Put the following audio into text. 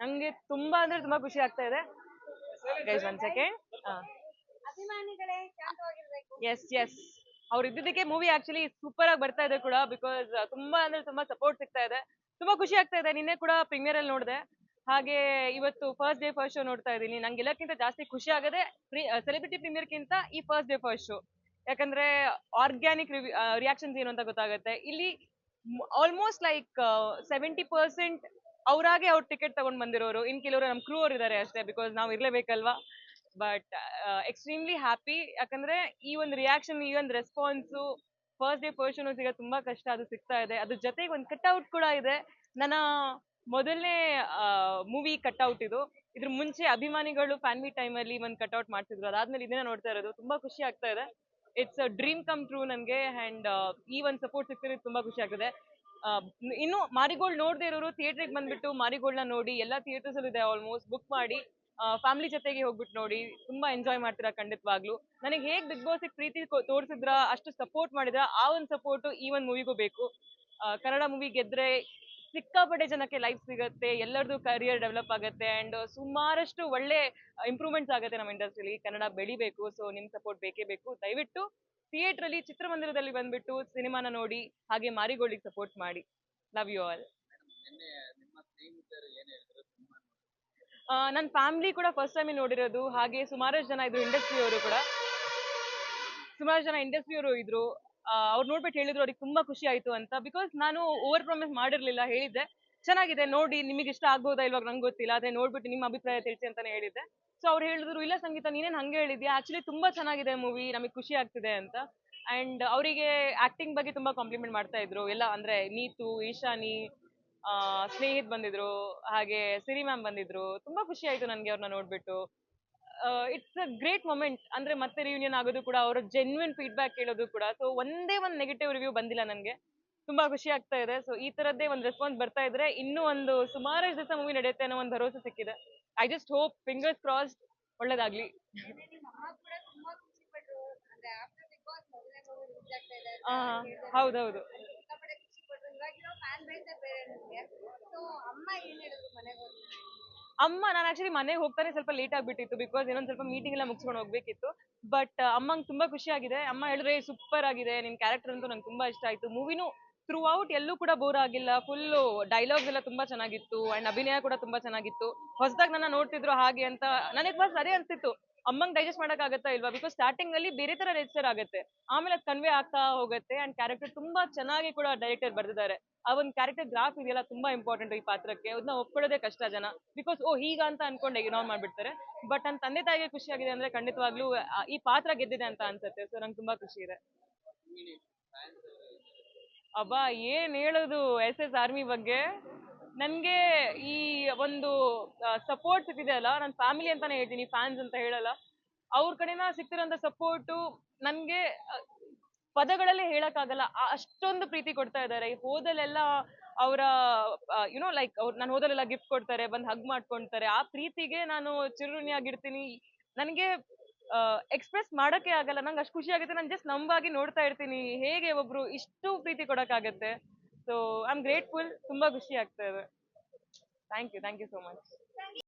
ನಂಗೆ ತುಂಬಾ ಅಂದ್ರೆ ತುಂಬಾ ಖುಷಿ ಆಗ್ತಾ ಇದೆ. Guys one second S S ಅವ್ರು ಇದ್ದಿದ್ದಕ್ಕೆ ಮೂವಿ ಆಕ್ಚುಲಿ ಸೂಪರ್ ಆಗಿ ಬರ್ತಾ ಇದೆ ಕೂಡ ಬಿಕಾಸ್ ತುಂಬಾ ಅಂದ್ರೆ ತುಂಬಾ ಸಪೋರ್ಟ್ ಸಿಗ್ತಾ ಇದೆ. ತುಂಬಾ ಖುಷಿ ಆಗ್ತಾ ಇದೆ. ನಿನ್ನೆ ಕೂಡ ಪ್ರೀಮಿಯರ್ ಅಲ್ಲಿ ನೋಡಿದೆ. ಹಾಗೆ ಇವತ್ತು ಫಸ್ಟ್ ಡೇ ಫಸ್ಟ್ ಶೋ ನೋಡ್ತಾ ಇದ್ದೀನಿ ನಂಗೆ ಎಲ್ಲಕ್ಕಿಂತ ಜಾಸ್ತಿ ಖುಷಿ ಆಗದೆ ಸೆಲೆಬ್ರಿಟಿ ಪ್ರೀಮಿಯರ್ಗಿಂತ ಈ ಫಸ್ಟ್ ಡೇ ಫಸ್ಟ್ ಶೋ ಯಾಕಂದ್ರೆ ಆರ್ಗ್ಯಾನಿಕ್ ರಿಯಾಕ್ಷನ್ಸ್ ಏನು ಅಂತ ಗೊತ್ತಾಗುತ್ತೆ. ಇಲ್ಲಿ ಆಲ್ಮೋಸ್ಟ್ ಲೈಕ್ ಸೆವೆಂಟಿ ಪರ್ಸೆಂಟ್ ಅವರಾಗೆ ಅವ್ರು ಟಿಕೆಟ್ ತಗೊಂಡ್ ಬಂದಿರೋರು. ಇನ್ ಕೆಲವರು ನಮ್ಮ ಕ್ರೂ ಅವ್ರು ಇದ್ದಾರೆ ಅಷ್ಟೇ ಬಿಕಾಸ್ ನಾವು ಇರ್ಲೇಬೇಕಲ್ವಾ? ಬಟ್ ಎಕ್ಸ್ಟ್ರೀಮ್ಲಿ ಹ್ಯಾಪಿ ಯಾಕಂದ್ರೆ ಈ ಒಂದು ರಿಯಾಕ್ಷನ್ ಈ ಒಂದು ರೆಸ್ಪಾನ್ಸು ಫಸ್ಟ್ ಡೇ ಶೋನು ಸಿಗೋದು ತುಂಬಾ ಕಷ್ಟ. ಅದು ಸಿಗ್ತಾ ಇದೆ. ಅದ್ರ ಜೊತೆಗೆ ಒಂದು ಕಟ್ಔಟ್ ಕೂಡ ಇದೆ. ನನ್ನ ಮೊದಲನೇ ಮೂವಿ ಕಟ್ಔಟ್ ಇದು. ಇದ್ರ ಮುಂಚೆ ಅಭಿಮಾನಿಗಳು ಫ್ಯಾನ್ ಮೀಟ್ ಟೈಮಲ್ಲಿ ಒಂದು ಕಟ್ಔಟ್ ಮಾಡ್ತಿದ್ರು. ಅದಾದ್ಮೇಲೆ ಇದನ್ನ ನೋಡ್ತಾ ಇರೋದು. ತುಂಬಾ ಖುಷಿ ಆಗ್ತಾ ಇದೆ. It's a dream come true ನನಗೆ ಆ್ಯಂಡ್ ಈ ಒಂದು ಸಪೋರ್ಟ್ ಸಿಗ್ತಿರೋದು ತುಂಬಾ ಖುಷಿ ಆಗ್ತದೆ. ಆ, ಇನ್ನು ಮಾರಿಗೋಲ್ಡ್ ನೋಡದೆ ಇರೋರು ಥಿಯೇಟ್ರಿಗೆ ಬಂದ್ಬಿಟ್ಟು ಮಾರಿಗೋಲ್ಡ್ನ ನೋಡಿ ಎಲ್ಲ ಥಿಯೇಟರ್ಸ್ ಇದೆ ಆಲ್ಮೋಸ್ಟ್ ಬುಕ್ ಮಾಡಿ ಫ್ಯಾಮಿಲಿ ಜೊತೆಗೆ ಹೋಗ್ಬಿಟ್ಟು ನೋಡಿ ತುಂಬಾ ಎಂಜಾಯ್ ಮಾಡ್ತೀರಾ ಖಂಡಿತವಾಗ್ಲು. ನನಗೆ ಹೇಗ್ ಬಿಗ್ ಬಾಸ್ ಪ್ರೀತಿ ತೋರಿಸಿದ್ರ ಅಷ್ಟು ಸಪೋರ್ಟ್ ಮಾಡಿದ್ರ ಆ ಒಂದು ಸಪೋರ್ಟ್ ಈ ಒಂದು ಮೂವಿಗೂ ಬೇಕು. ಆ, ಕನ್ನಡ ಮೂವಿ ಗೆದ್ರೆ ಸಿಕ್ಕಾಪಟ್ಟೆ ಜನಕ್ಕೆ ಲೈಫ್ ಸಿಗುತ್ತೆ ಎಲ್ಲರದು ಕರಿಯರ್ ಡೆವಲಪ್ ಆಗುತ್ತೆ ಅಂಡ್ ಸುಮಾರಷ್ಟು ಒಳ್ಳೆ ಇಂಪ್ರೂವ್ಮೆಂಟ್ಸ್ ಆಗುತ್ತೆ ನಮ್ಮ ಇಂಡಸ್ಟ್ರಿಲಿ ಕನ್ನಡ ಬೆಳಿಬೇಕು ಸೊ ನಿಮ್ ಸಪೋರ್ಟ್ ಬೇಕೇ ಬೇಕು. ದಯವಿಟ್ಟು ಥಿಯೇಟರ್ ಅಲ್ಲಿ, ಚಿತ್ರಮಂದಿರದಲ್ಲಿ ಬಂದ್ಬಿಟ್ಟು ಸಿನಿಮಾನ ನೋಡಿ, ಹಾಗೆ ಮಾರಿಗೋಳಿಗೆ ಸಪೋರ್ಟ್ ಮಾಡಿ. ಲವ್ ಯು ಆಲ್ ನನ್ನ ಫ್ಯಾಮಿಲಿ ಕೂಡ ಫಸ್ಟ್ ಟೈಮ್ ನೋಡಿರೋದು, ಹಾಗೆ ಸುಮಾರಷ್ಟು ಜನ ಇದ್ರು ಇಂಡಸ್ಟ್ರಿ ಅವರು ಕೂಡ. ಸುಮಾರು ಜನ ಇಂಡಸ್ಟ್ರಿ ಅವರು ಇದ್ರು. ಅವ್ರು ನೋಡ್ಬಿಟ್ಟು ಹೇಳಿದ್ರು, ಅವ್ರಿಗೆ ತುಂಬಾ ಖುಷಿ ಆಯ್ತು ಅಂತ. ಬಿಕಾಸ್ ನಾನು ಓವರ್ ಪ್ರಾಮಿಸ್ ಮಾಡಿರ್ಲಿಲ್ಲ, ಹೇಳಿದ್ದೆ. ಚೆನ್ನಾಗಿದೆ, ನೋಡಿ ನಿಮಗೆ ಇಷ್ಟ ಆಗ್ಬೋದಾ ಇಲ್ವಾಗ ನಂಗೆ ಗೊತ್ತಿಲ್ಲ, ಅದೇ ನೋಡ್ಬಿಟ್ಟು ನಿಮ್ಮ ಅಭಿಪ್ರಾಯ ತಿಳಿಸಿ ಅಂತಾನೆ ಹೇಳಿದ್ದೆ. ಸೊ ಅವ್ರು ಹೇಳಿದ್ರು, ಇಲ್ಲ ಸಂಗೀತ, ನೀನೇನ್ ಹಂಗೆ ಹೇಳಿದ್ಯಾ? ಆಕ್ಚುಲಿ ತುಂಬಾ ಚೆನ್ನಾಗಿದೆ ಮೂವಿ ನಮಗೆ ಖುಷಿ ಆಗ್ತಿದೆ ಅಂತ. ಅಂಡ್ ಅವರಿಗೆ ಆಕ್ಟಿಂಗ್ ಬಗ್ಗೆ ತುಂಬಾ ಕಾಂಪ್ಲಿಮೆಂಟ್ ಮಾಡ್ತಾ ಇದ್ರು. ಎಲ್ಲ ಅಂದ್ರೆ ನೀತು, ಈಶಾನಿ ಸ್ನೇಹಿತ್ ಬಂದಿದ್ರು, ಹಾಗೆ ಸಿರಿ ಮ್ಯಾಮ್ ಬಂದಿದ್ರು. ತುಂಬಾ ಖುಷಿ ಆಯ್ತು ನನ್ಗೆ ಅವ್ರನ್ನ ನೋಡ್ಬಿಟ್ಟು. ಇಟ್ಸ್ ಅ ಗ್ರೇಟ್ ಮೊಮೆಂಟ್ ಅಂದ್ರೆ ಮತ್ತೆ ರಿಯೂನಿಯನ್ ಆಗೋದು ಕೂಡ ಅವರ ಜೆನ್ಯೂನ್ ಫೀಡ್ಬ್ಯಾಕ್ ಕೇಳೋದು ಕೂಡ ಸೊ ಒಂದೇ ಒಂದು ನೆಗೆಟಿವ್ ರಿವ್ಯೂ ಬಂದಿಲ್ಲ ನನಗೆ ತುಂಬಾ ಖುಷಿ ಆಗ್ತಾ ಇದೆ ಸೊ ಈ ತರದ್ದೇ ಒಂದು ರೆಸ್ಪಾನ್ಸ್ ಬರ್ತಾ ಇದ್ರೆ ಇನ್ನೂ ಒಂದು ಸುಮಾರಷ್ಟು ದಿವಸ ಮೂವಿ ನಡೆಯುತ್ತೆ ಅನ್ನೋ ಒಂದು ಭರವಸೆ ಸಿಕ್ಕಿದೆ I just hope fingers crossed ಒಳ್ಳೇದಾಗ್ಲಿ ಹೌದೌದು ಅಮ್ಮ, ನಾನು ಆಕ್ಚುಲಿ ಮನೆಗೆ ಹೋಗ್ತಾನೆ ಸ್ವಲ್ಪ ಲೇಟ್ ಆಗ್ಬಿಟ್ಟಿತ್ತು ಬಿಕಾಸ್ ಇನ್ನೊಂದು ಸ್ವಲ್ಪ ಮೀಟಿಂಗ್ ಎಲ್ಲ ಮುಗಿಸ್ಕೊಂಡು ಹೋಗ್ಬೇಕಿತ್ತು. ಬಟ್ ಅಮ್ಮಂಗೆ ತುಂಬಾ ಖುಷಿ ಆಗಿದೆ. ಅಮ್ಮ ಹೇಳಿದ್ರೆ ಸೂಪರ್ ಆಗಿದೆ. ನಿನ್ ಕ್ಯಾರೆಕ್ಟರ್ ಅಂತೂ ನಂಗೆ ತುಂಬಾ ಇಷ್ಟ ಆಯ್ತು. ಮೂವಿನೂ ಥ್ರೂ ಔಟ್ ಎಲ್ಲೂ ಕೂಡ ಬೋರ್ ಆಗಿಲ್ಲ. ಫುಲ್ಲು ಡೈಲಾಗ್ಸ್ ಎಲ್ಲ ತುಂಬಾ ಚೆನ್ನಾಗಿತ್ತು. ಅಂಡ್ ಅಭಿನಯ ಕೂಡ ತುಂಬಾ ಚೆನ್ನಾಗಿತ್ತು. ಹೊಸದಾಗಿ ನನ್ನ ನೋಡ್ತಿದ್ರು ಹಾಗೆ ಅಂತ ನನಗೆ ಫಸ್ಟ್ ಅದೇ ಅನ್ಸಿತ್ತು ಅಮ್ಮಂಗ್ ಡೈಜೆಸ್ಟ್ ಆಗತ್ತಾ ಇಲ್ವಾ? ಬಿಕಾಸ್ ಸ್ಟಾರ್ಟಿಂಗ್ ಅಲ್ಲಿ ಬೇರೆ ತರ ರೆಜಿಸ್ಟರ್ ಆಗುತ್ತೆ. ಆಮೇಲೆ ಅದು ಕನ್ವೆ ಆಗ್ತಾ ಹೋಗುತ್ತೆ ಅಂಡ್ ಕ್ಯಾರೆಕ್ಟರ್ ತುಂಬಾ ಚೆನ್ನಾಗಿ ಕೂಡ ಡೈರೆಕ್ಟರ್ ಬರೆದಿದ್ದಾರೆ. ಆ ಒಂದು ಕ್ಯಾರೆಕ್ಟರ್ ಗ್ರಾಫ್ ಇದೆಯಲ್ಲ ತುಂಬಾ ಇಂಪಾರ್ಟೆಂಟ್ ಈ ಪಾತ್ರಕ್ಕೆ. ಅದನ್ನ ಒಪ್ಕೊಳ್ಳೋದೇ ಕಷ್ಟ ಜನ. ಬಿಕಾಸ್ ಓ, ಹೀಗ ಅಂತ ಅನ್ಕೊಂಡು ಇಗ್ನೋರ್ ಮಾಡ್ಬಿಡ್ತಾರೆ. ಬಟ್ ನನ್ನ ತಂದೆ ತಾಯಿಗೆ ಖುಷಿ ಆಗಿದೆ ಅಂದ್ರೆ ಖಂಡಿತವಾಗ್ಲೂ ಈ ಪಾತ್ರ ಗೆದ್ದಿದೆ ಅಂತ ಅನ್ಸುತ್ತೆ. ಸೊ ನಂಗೆ ತುಂಬಾ ಖುಷಿ ಇದೆ. ಅಬ್ಬಾ, ಏನ್ ಹೇಳೋದು? ಎಸ್ ಎಸ್ ಆರ್ಮಿ ಬಗ್ಗೆ? ನನ್ಗೆ ಈ ಒಂದು ಸಪೋರ್ಟ್ ಸಿಕ್ಕಿದೆ ಅಲ್ಲ? ನನ್ನ ಫ್ಯಾಮಿಲಿ ಅಂತಾನೆ ಹೇಳ್ತೀನಿ ಫ್ಯಾನ್ಸ್ ಅಂತ ಹೇಳಲ್ಲ. ಅವ್ರ ಕಡೆನ ಸಿಕ್ತಿರೋಂಥ ಸಪೋರ್ಟು ನನ್ಗೆ ಪದಗಳಲ್ಲಿ ಹೇಳೋಕ್ಕಾಗಲ್ಲ. ಅಷ್ಟೊಂದು ಪ್ರೀತಿ ಕೊಡ್ತಾ ಇದ್ದಾರೆ. ಹೋದಲೆಲ್ಲ ಅವರ ಯುನೋ ಲೈಕ್ ಅವ್ರು, ನಾನು ಹೋದಲೆಲ್ಲ ಗಿಫ್ಟ್ ಕೊಡ್ತಾರೆ, ಬಂದು ಹಗ್ ಮಾಡ್ಕೊಳ್ತಾರೆ ಆ ಪ್ರೀತಿಗೆ ನಾನು ಚಿರುಣಿಯಾಗಿರ್ತೀನಿ. ನನಗೆ ಎಕ್ಸ್ಪ್ರೆಸ್ ಮಾಡಕ್ಕೆ ಆಗಲ್ಲ. ನಂಗೆ ಅಷ್ಟು ಖುಷಿ ಆಗುತ್ತೆ. ನಾನು ಜಸ್ಟ್ ನಂಬಾಗಿ ನೋಡ್ತಾ ಇರ್ತೀನಿ. ಹೇಗೆ ಒಬ್ರು ಇಷ್ಟು ಪ್ರೀತಿ ಕೊಡಕ್ಕಾಗತ್ತೆ? ಸೊ ಐ ಆಮ್ ಗ್ರೇಟ್ಫುಲ್ ತುಂಬಾ ಖುಷಿ ಆಗ್ತಾ ಇದೆ. Thank you thank you so much